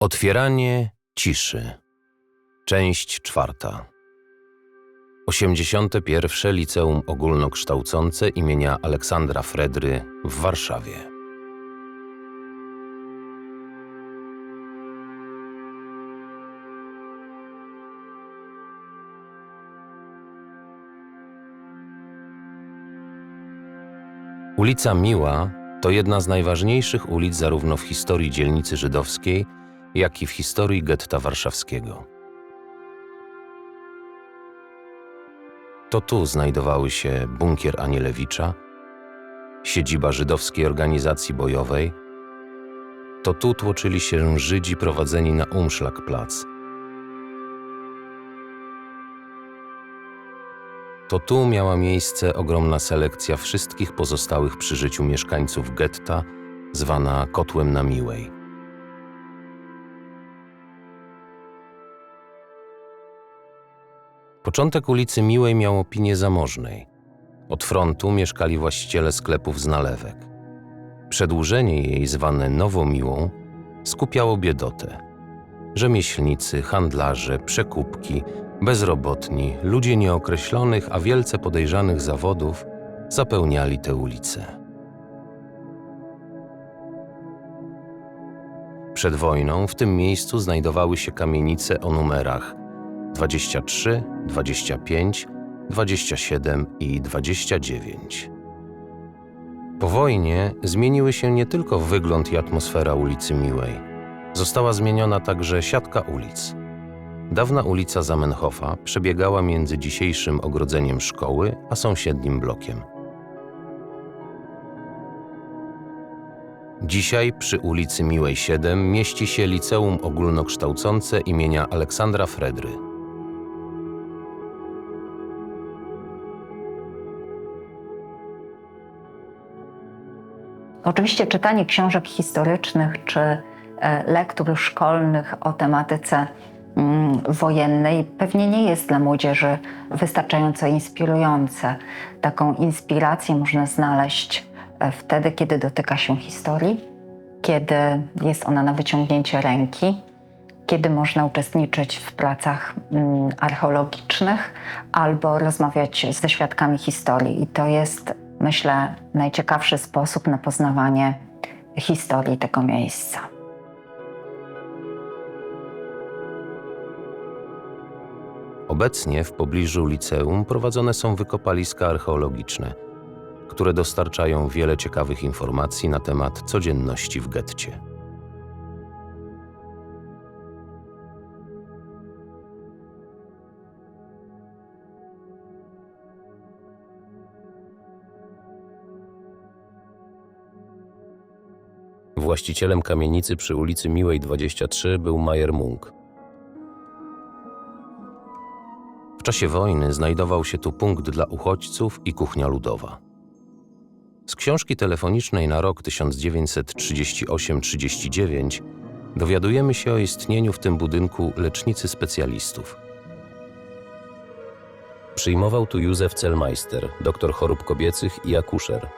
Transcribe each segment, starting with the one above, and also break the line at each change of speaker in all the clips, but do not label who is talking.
Otwieranie ciszy. Część czwarta. 81. Liceum Ogólnokształcące imienia Aleksandra Fredry w Warszawie. Ulica Miła to jedna z najważniejszych ulic zarówno w historii dzielnicy żydowskiej, jak i w historii getta warszawskiego. To tu znajdowały się bunkier Anielewicza, siedziba żydowskiej organizacji bojowej. To tu tłoczyli się Żydzi prowadzeni na Umschlagplatz. To tu miała miejsce ogromna selekcja wszystkich pozostałych przy życiu mieszkańców getta, zwana Kotłem na Miłej. Początek ulicy Miłej miał opinię zamożnej. Od frontu mieszkali właściciele sklepów z nalewek. Przedłużenie jej, zwane Nowomiłą, skupiało biedotę. Rzemieślnicy, handlarze, przekupki, bezrobotni, ludzie nieokreślonych, a wielce podejrzanych zawodów zapełniali te ulice. Przed wojną w tym miejscu znajdowały się kamienice o numerach 23, 25, 27 i 29. Po wojnie zmieniły się nie tylko wygląd i atmosfera ulicy Miłej. Została zmieniona także siatka ulic. Dawna ulica Zamenhofa przebiegała między dzisiejszym ogrodzeniem szkoły a sąsiednim blokiem. Dzisiaj przy ulicy Miłej 7 mieści się Liceum Ogólnokształcące imienia Aleksandra Fredry.
Oczywiście czytanie książek historycznych czy e, lektur szkolnych o tematyce wojennej pewnie nie jest dla młodzieży wystarczająco inspirujące. Taką inspirację można znaleźć e, wtedy, kiedy dotyka się historii, kiedy jest ona na wyciągnięcie ręki, kiedy można uczestniczyć w pracach mm, archeologicznych albo rozmawiać ze świadkami historii. I to jest, myślę, najciekawszy sposób na poznawanie historii tego miejsca.
Obecnie w pobliżu liceum prowadzone są wykopaliska archeologiczne, które dostarczają wiele ciekawych informacji na temat codzienności w getcie. Właścicielem kamienicy przy ulicy Miłej 23 był Majer Munk. W czasie wojny znajdował się tu punkt dla uchodźców i kuchnia ludowa. Z książki telefonicznej na rok 1938-39 dowiadujemy się o istnieniu w tym budynku lecznicy specjalistów. Przyjmował tu Józef Celmeister, doktor chorób kobiecych i akuszer.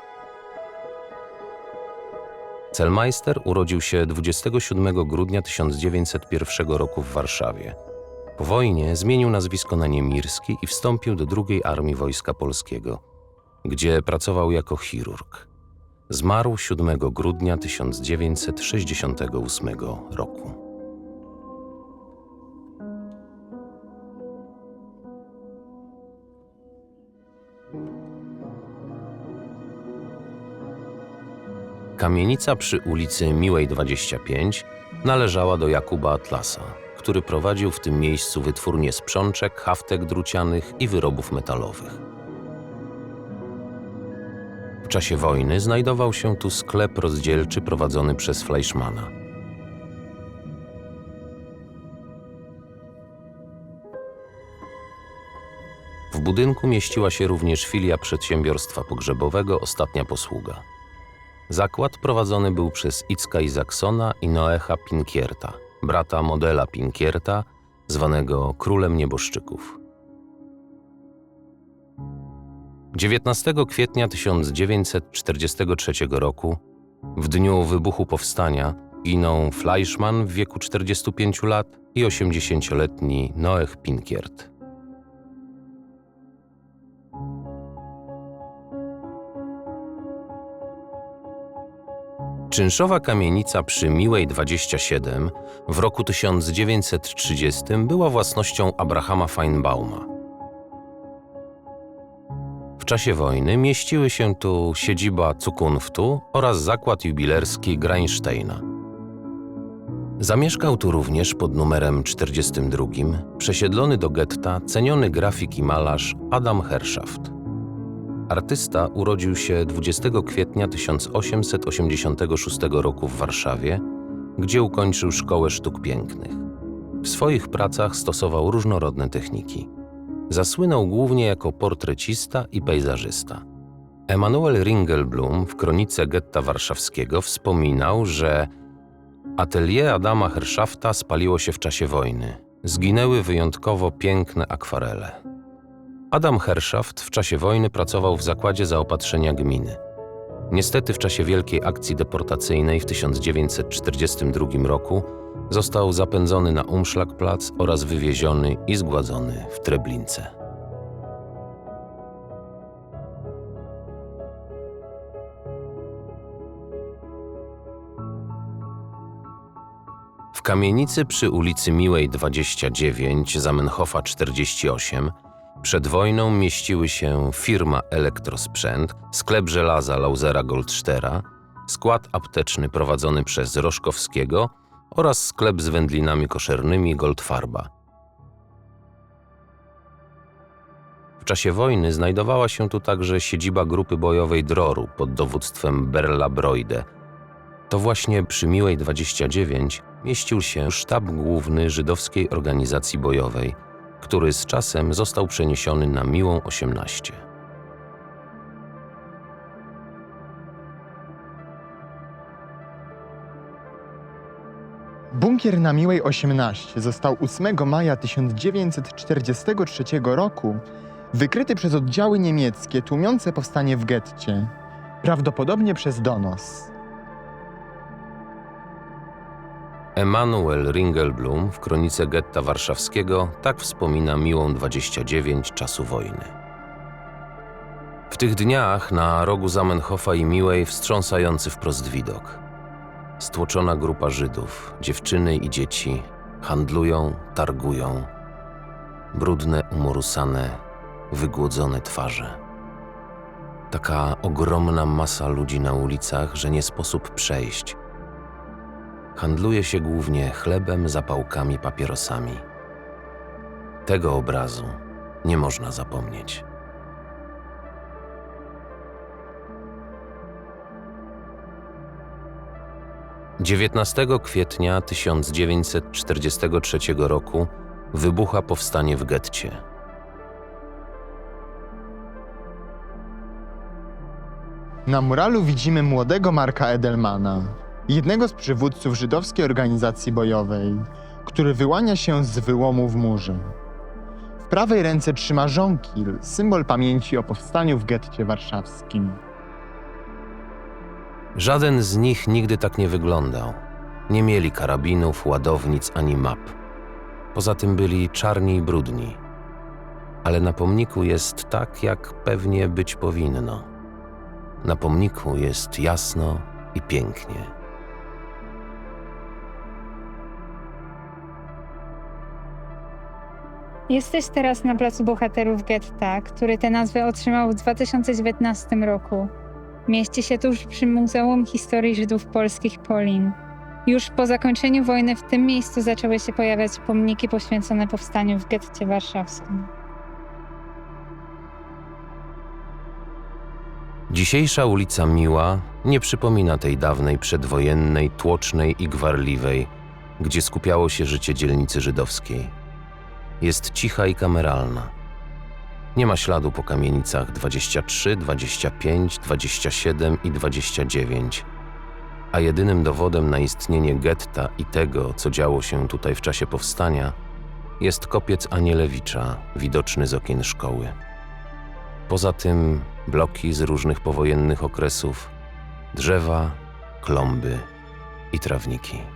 Celmeister urodził się 27 grudnia 1901 roku w Warszawie. Po wojnie zmienił nazwisko na Niemirski i wstąpił do II Armii Wojska Polskiego, gdzie pracował jako chirurg. Zmarł 7 grudnia 1968 roku. Kamienica przy ulicy Miłej 25 należała do Jakuba Atlasa, który prowadził w tym miejscu wytwórnię sprzączek, haftek drucianych i wyrobów metalowych. W czasie wojny znajdował się tu sklep rozdzielczy prowadzony przez Fleischmana. W budynku mieściła się również filia przedsiębiorstwa pogrzebowego Ostatnia Posługa. Zakład prowadzony był przez Icka Izaksona i Noecha Pinkierta, brata modela Pinkierta, zwanego królem nieboszczyków. 19 kwietnia 1943 roku, w dniu wybuchu powstania, ginął Fleischmann w wieku 45 lat i 80-letni Noech Pinkiert. Czynszowa kamienica przy Miłej 27 w roku 1930 była własnością Abrahama Feinbauma. W czasie wojny mieściły się tu siedziba Zukunftu oraz zakład jubilerski Greinsteina. Zamieszkał tu również pod numerem 42 przesiedlony do getta ceniony grafik i malarz Adam Herschaft. Artysta urodził się 20 kwietnia 1886 roku w Warszawie, gdzie ukończył Szkołę Sztuk Pięknych. W swoich pracach stosował różnorodne techniki. Zasłynął głównie jako portrecista i pejzażysta. Emanuel Ringelblum w kronice getta warszawskiego wspominał, że atelier Adama Herszafta spaliło się w czasie wojny. Zginęły wyjątkowo piękne akwarele. Adam Herschaft w czasie wojny pracował w zakładzie zaopatrzenia gminy. Niestety w czasie wielkiej akcji deportacyjnej w 1942 roku został zapędzony na Umschlagplatz oraz wywieziony i zgładzony w Treblince. W kamienicy przy ulicy Miłej 29, Zamenhofa 48, przed wojną mieściły się firma Elektrosprzęt, sklep żelaza Lausera Goldstera, skład apteczny prowadzony przez Roszkowskiego oraz sklep z wędlinami koszernymi Goldfarba. W czasie wojny znajdowała się tu także siedziba grupy bojowej Droru pod dowództwem Berla Broide. To właśnie przy Miłej 29 mieścił się sztab główny żydowskiej organizacji bojowej, który z czasem został przeniesiony na Miłą 18.
Bunkier na Miłej 18 został 8 maja 1943 roku wykryty przez oddziały niemieckie tłumiące powstanie w getcie, prawdopodobnie przez donos.
Emanuel Ringelblum w kronice getta warszawskiego tak wspomina Miłą 29 czasu wojny. W tych dniach na rogu Zamenhofa i Miłej wstrząsający wprost widok. Stłoczona grupa Żydów, dziewczyny i dzieci handlują, targują. Brudne, umorusane, wygłodzone twarze. Taka ogromna masa ludzi na ulicach, że nie sposób przejść – handluje się głównie chlebem, zapałkami, papierosami. Tego obrazu nie można zapomnieć. Dziewiętnastego kwietnia 1943 roku wybucha powstanie w getcie.
Na muralu widzimy młodego Marka Edelmana, jednego z przywódców żydowskiej organizacji bojowej, który wyłania się z wyłomu w murze. W prawej ręce trzyma żonkil, symbol pamięci o powstaniu w getcie warszawskim.
Żaden z nich nigdy tak nie wyglądał. Nie mieli karabinów, ładownic ani map. Poza tym byli czarni i brudni. Ale na pomniku jest tak, jak pewnie być powinno. Na pomniku jest jasno i pięknie.
Jesteś teraz na Placu Bohaterów Getta, który tę nazwę otrzymał w 2019 roku. Mieści się tuż przy Muzeum Historii Żydów Polskich Polin. Już po zakończeniu wojny w tym miejscu zaczęły się pojawiać pomniki poświęcone powstaniu w getcie warszawskim.
Dzisiejsza ulica Miła nie przypomina tej dawnej przedwojennej, tłocznej i gwarliwej, gdzie skupiało się życie dzielnicy żydowskiej. Jest cicha i kameralna. Nie ma śladu po kamienicach 23, 25, 27 i 29, a jedynym dowodem na istnienie getta i tego, co działo się tutaj w czasie powstania, jest kopiec Anielewicza, widoczny z okien szkoły. Poza tym bloki z różnych powojennych okresów, drzewa, klomby i trawniki.